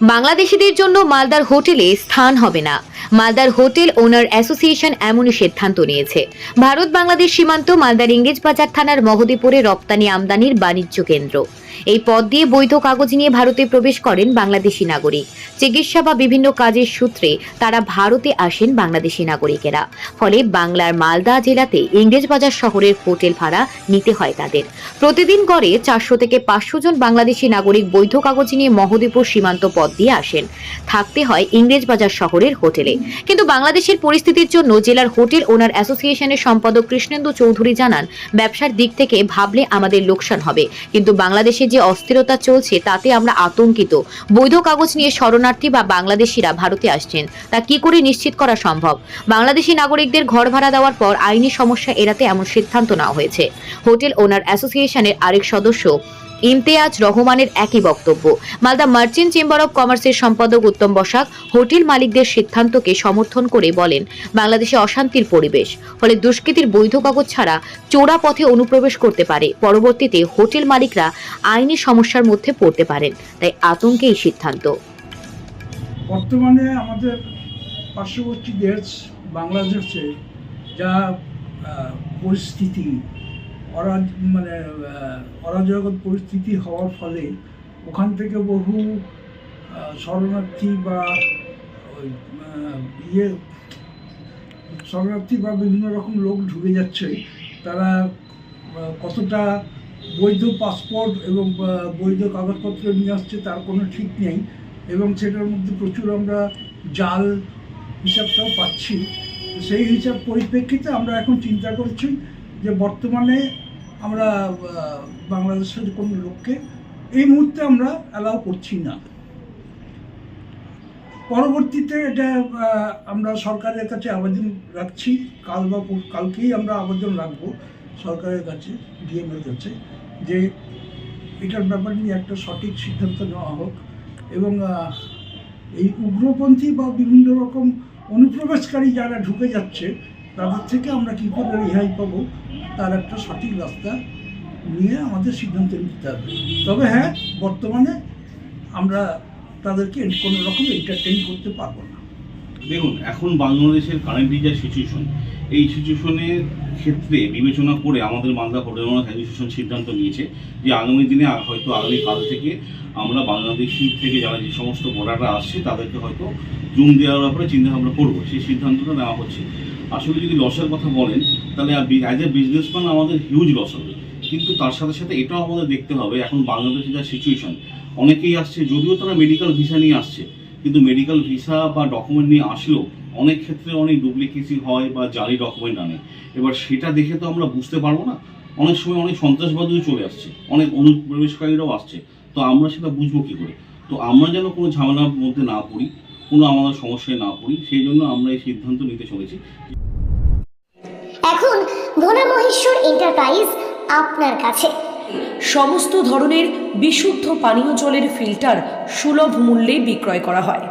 বাংলাদেশিদের জন্য মালদার হোটেলে স্থান হবে না। মালদার হোটেল ওনার অ্যাসোসিয়েশন এমনই সিদ্ধান্ত নিয়েছে। ভারত বাংলাদেশ সীমান্ত মালদার ইংরেজ বাজার থানার মহদীপুরে রপ্তানি আমদানির বাণিজ্য কেন্দ্র। এই পথ দিয়ে বৈধ কাগজ নিয়ে ভারতে প্রবেশ করেন বাংলাদেশি নাগরিক। চিকিৎসা বা বিভিন্ন কাজের সূত্রে তারা ভারতে আসেন বাংলাদেশি নাগরিকেরা। ফলে বাংলার মালদা জেলাতে ইংরেজ বাজার শহরের হোটেল ভাড়া নিতে হয় তাদের। প্রতিদিন গড়ে চারশো থেকে পাঁচশো জন বাংলাদেশি নাগরিক বৈধ কাগজ নিয়ে মহদীপুর সীমান্ত পথ দিয়ে আসেন। থাকতে হয় ইংরেজ বাজার শহরের হোটেলে। কিন্তু বাংলাদেশের পরিস্থিতির জন্য জেলার হোটেল ওনার অ্যাসোসিয়েশনের সম্পাদক কৃষ্ণেন্দু চৌধুরী জানান, ব্যবসার দিক থেকে ভাবলে আমাদের লোকসান হবে। কিন্তু বাংলাদেশে যে অস্থিরতা চলছে, তাতে আমরা আতঙ্কিত। বৈধ কাগজ নিয়ে শরণার্থী বা বাংলাদেশিরা ভারতে আসছেন। তা কি করে নিশ্চিত করা সম্ভব? বাংলাদেশি নাগরিকদের ঘর ভাড়া দেওয়ার পর আইনি সমস্যা এড়াতে এমন সিদ্ধান্ত নেওয়া হয়েছে। হোটেল ওনার অ্যাসোসিয়েশনের আরেক সদস্য ইমতেয়াজ রহমানের একই বক্তব্য। মালদা মার্চেন্ট চেম্বার অব কমার্সের সম্পাদক উত্তম বসাক হোটেল মালিকদের সিদ্ধান্তকে সমর্থন করে বলেন, বাংলাদেশে অশান্তির পরিবেশ, ফলে দুষ্কৃতীর বৈধ কাগজ ছাড়া চোরা পথে অনুপ্রবেশ করতে পারে। পরবর্তীতে হোটেল মালিকরা আইনি সমস্যার মধ্যে পড়তে পারেন, তাই আতঙ্কে এই সিদ্ধান্ত। বর্তমানে আমাদের পার্শ্ববর্তী দেশ বাংলাদেশে যা পরিস্থিতি অরাজ মানে আহ, অরাজকতা পরিস্থিতি হওয়ার ফলে ওখান থেকে বহু শরণার্থী বা ইয়ে শরণার্থী বা বিভিন্ন রকম লোক ঢুকে যাচ্ছে। তারা কতটা বৈধ পাসপোর্ট এবং বৈধ কাগজপত্র নিয়ে আসছে তার কোনো ঠিক নেই এবং সেটার মধ্যে প্রচুর আমরা জাল হিসাবটাও পাচ্ছি। সেই হিসাব পরিপ্রেক্ষিতে আমরা এখন চিন্তা করছি যে বর্তমানে আমরা বাংলাদেশের কোনো লোককে এই মুহূর্তে আমরা অ্যালাউ করছি না। পরবর্তীতে এটা আমরা সরকারের কাছে আবেদন রাখছি। কাল বা কালকেই আমরা আবেদন রাখব সরকারের কাছে ডিএমের কাছে, যে এটার ব্যাপার নিয়ে একটা সঠিক সিদ্ধান্ত নেওয়া হোক এবং এই উগ্রপন্থী বা বিভিন্ন রকম অনুপ্রবেশকারী যারা ঢুকে যাচ্ছে তাদের থেকে আমরা কী করে রেহাই পাবো? তার একটা সঠিক রাস্তা নিয়ে আমাদের সিদ্ধান্ত নিতে হবে। তবে হ্যাঁ বর্তমানে আমরা তাদেরকে কোনো রকম এন্টারটেইন করতে পারব না। দেখুন, এখন বাংলাদেশের কারেন্টলি যা সিচুয়েশন এই সিচুয়েশনের ক্ষেত্রে বিবেচনা করে আমাদের মালদা ওনার অ্যাসোসিয়েশন সিদ্ধান্ত নিয়েছে যে আগামী দিনে হয়তো আগামী কাল থেকে আমরা বাংলাদেশি থেকে যারা যে সমস্ত ভোটাররা আসছে, তাদেরকে হয়তো জুম দেওয়ার ব্যাপারে চিন্তা ভাবনা করব। সেই সিদ্ধান্তটা নেওয়া হচ্ছে। আসলে যদি লসের কথা বলেন, তাহলে অ্যাজ এ বিজনেসম্যান আমাদের হিউজ লস হবে। কিন্তু তার সাথে সাথে এটাও আমাদের দেখতে হবে, এখন বাংলাদেশে যা সিচুয়েশন অনেকেই আসছে, যদিও তারা মেডিকেল ভিসা নিয়ে আসছে, কিন্তু মেডিকেল ভিসা বা ডকুমেন্ট নিয়ে আসলেও অনেক ক্ষেত্রে অনেক ডুপ্লিকেসি হয় বা জালি ডকুমেন্ট আনে। এবার সেটা দেখে তো আমরা বুঝতে পারব না। অনেক সময় অনেক সন্ত্রাসবাদীও চলে আসছে, অনেক অনুপ্রবেশকারীরাও আসছে। তো আমরা সেটা বুঝব কী করে? তো আমরা যেন কোনো ঝামেলার মধ্যে না পড়ি কোনো আমাদের সমস্যায় না পড়ি সেই জন্য আমরা এই সিদ্ধান্ত নিতে চলেছি। এখন ভোলা মহেশ্বর এন্টারপ্রাইজ আপনার কাছে। সমস্ত ধরনের বিশুদ্ধ পানীয় জলের ফিল্টার সুলভ মূল্যে বিক্রয় করা হয়।